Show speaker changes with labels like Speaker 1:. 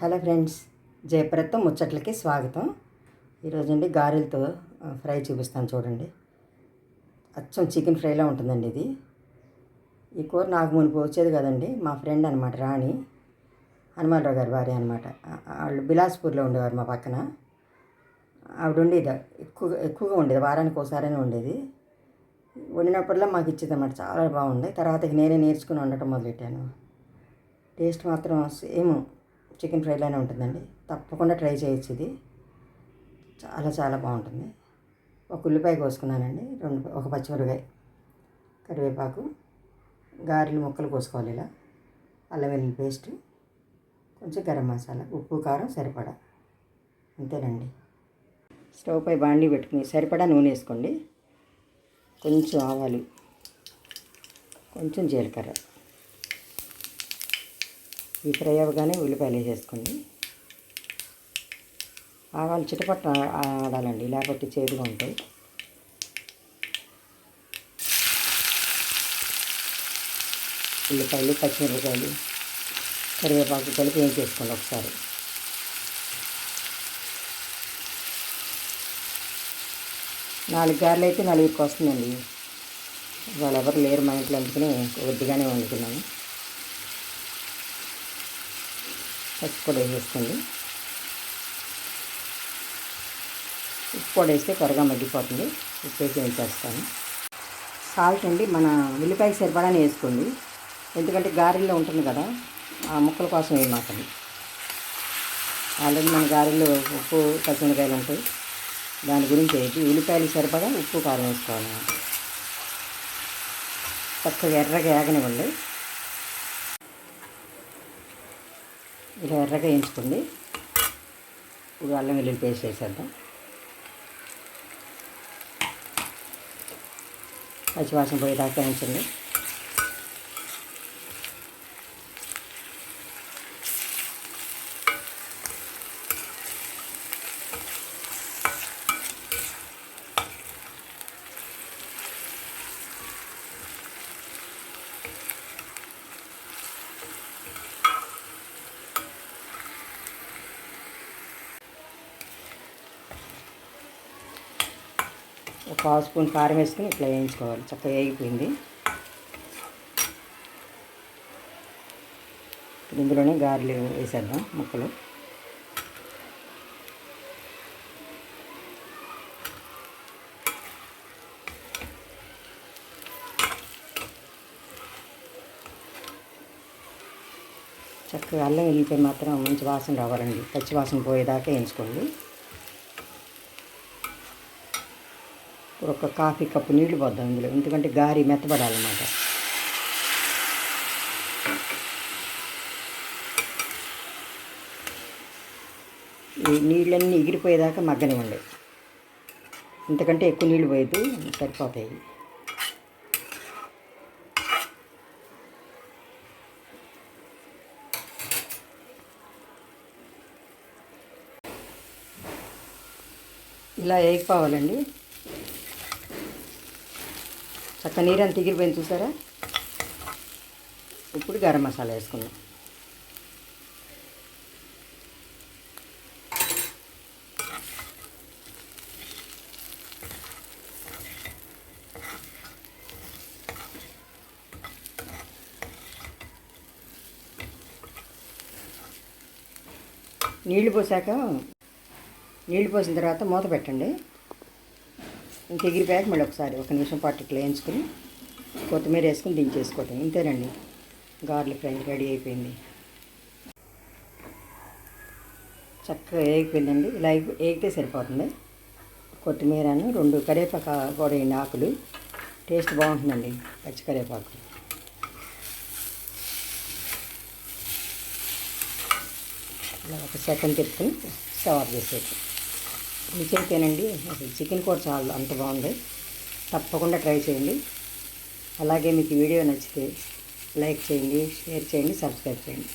Speaker 1: Hello friends జయప్రత్తో ముచ్చట్లకి స్వాగతం. ఈరోజండి గారెలతో fry చూపిస్తాను చూడండి. అచ్చం చికెన్ ఫ్రైలా ఉంటుందండి ఇది. ఈ కూర నాకు మునిపి వచ్చేది కదండి మా ఫ్రెండ్ అనమాట రాణి. హనుమానరావు గారి భార్య అనమాట వాళ్ళు బిలాస్పూర్లో ఉండేవారు మా పక్కన. ఆవిడ ఉండేది ఎక్కువగా ఎక్కువగా ఉండేది వారానికి ఒకసారైనా ఉండేది. వండినప్పుడల్లా మాకు ఇచ్చేది అనమాట చాలా బాగుంది తర్వాత నేనే నేర్చుకుని వండటం మొదలెట్టాను. టేస్ట్ మాత్రం సేమ్ చికెన్ ఫ్రైలానే ఉంటుందండి. తప్పకుండా ట్రై చేయొచ్చు ఇది. చాలా చాలా బాగుంటుంది. ఒక ఉల్లిపాయ కోసుకున్నానండి. రెండు ఒక పచ్చిమిరపకాయ కరివేపాకు గారెలు ముక్కలు కోసుకోవాలి ఇలా. అల్లం వెల్లుల్లి పేస్ట్ కొంచెం గరం మసాలా ఉప్పు కారం సరిపడా. అంతేనండి. స్టవ్ పై బాండి పెట్టుకుని సరిపడా నూనె వేసుకోండి. కొంచెం ఆవాలు కొంచెం జీలకర్ర. ఈ ఫ్రై అవ్వగానే ఉల్లిపాయలు వేసేసుకోండి ఆవాలు చిటపట్ట ఆడాలండి లేకపోతే చేదుగా ఉంటాయి. ఉల్లిపాయలు పచ్చిమిరపకాయలు కరివేపాకు కలిపి ఏం చేసుకోండి ఒకసారి. నాలుగు గారెలు అయితే నలుగురికి వస్తుందండి. వాళ్ళు ఎవరు లేరు మా ఇంట్లో అందుకని కొద్దిగానే వండుకున్నాను పసుపు కూడా వేసేసుకోండి. ఉప్పు కూడా వేస్తే త్వరగా మగ్గిపోతుంది. ఉప్పు వేసి వేసేస్తాను. సాల్ట్ అండి మన ఉల్లిపాయకి సరిపడానే వేసుకోండి. ఎందుకంటే గారెల్లో ఉంటుంది కదా ఆ ముక్కల కోసం వేయమాకండి ఆల్రెడీ మన గారెల్లో ఉప్పు పచ్చిమిరకాయలు ఉంటాయి. దాని గురించి ఏంటి ఉల్లిపాయలు సరిపడా ఉప్పు కారం వేసుకోవాలి. చక్కగా ఎర్రగా ఏగనివ్వండి. ఇలా ఎర్రగా వేయించుకోండి ఇప్పుడు అల్లం వెల్లుల్లి పేస్ట్ వేసేద్దాం. పచ్చివాసన పోయేదాకా వేయించండి. ఒక పావు స్పూన్ కారం వేసుకుని ఇట్లా వేయించుకోవాలి. చక్కగా వేగిపోయింది. ఇందులోనే గారెలు వేసేద్దాం ముక్కలు. చక్కగా అల్లం వెళ్ళిపోయి మాత్రం మంచి వాసన రావాలండి. పచ్చి వాసన పోయేదాకా వేయించుకోండి. ఇప్పుడు ఒక కాఫీ కప్పు నీళ్ళు పోద్దాం ఇందులో. ఎందుకంటే గారి మెత్తబడాలన్నమాట. ఈ నీళ్ళన్నీ ఎగిరిపోయేదాకా మగ్గనివ్వండి. ఇంతకంటే ఎక్కువ నీళ్ళు పోయద్దు సరిపోతాయి. ఇలా వేయకపోవాలండి చక్క ఎంత ఎగిరిపోయింది చూసారా? ఇప్పుడు గరం మసాలా వేసుకుందాం. నీళ్ళు పోసాక నీళ్ళు పోసిన తర్వాత మూత పెట్టండి. ఇంక ఎగిరిపోయాక మళ్ళీ ఒకసారి ఒక నిమిషం పాటు ఇట్లా వేయించుకుని కొత్తిమీర వేసుకుని దించేసుకోవటం. ఇంతేనండి. గార్లిక్ ఫ్రై రెడీ అయిపోయింది. చక్కగా వేగిపోయిందండి. ఇలా వేగితే సరిపోతుంది. కొత్తిమీరను రెండు కరివేపాకు కూడా వేయండి. ఆకులు. టేస్ట్ బాగుంటుందండి. పచ్చి కరివేపాకు. ఇలా ఒక సెకండ్ తిప్పుకుని స్టవ్ ఆఫ్ చేసేది రుచి తినండి అసలు చికెన్ కూడా చాలా అంత బాగుంది. తప్పకుండా ట్రై చేయండి. అలాగే మీకు వీడియో నచ్చితే లైక్ చేయండి షేర్ చేయండి సబ్స్క్రైబ్ చేయండి.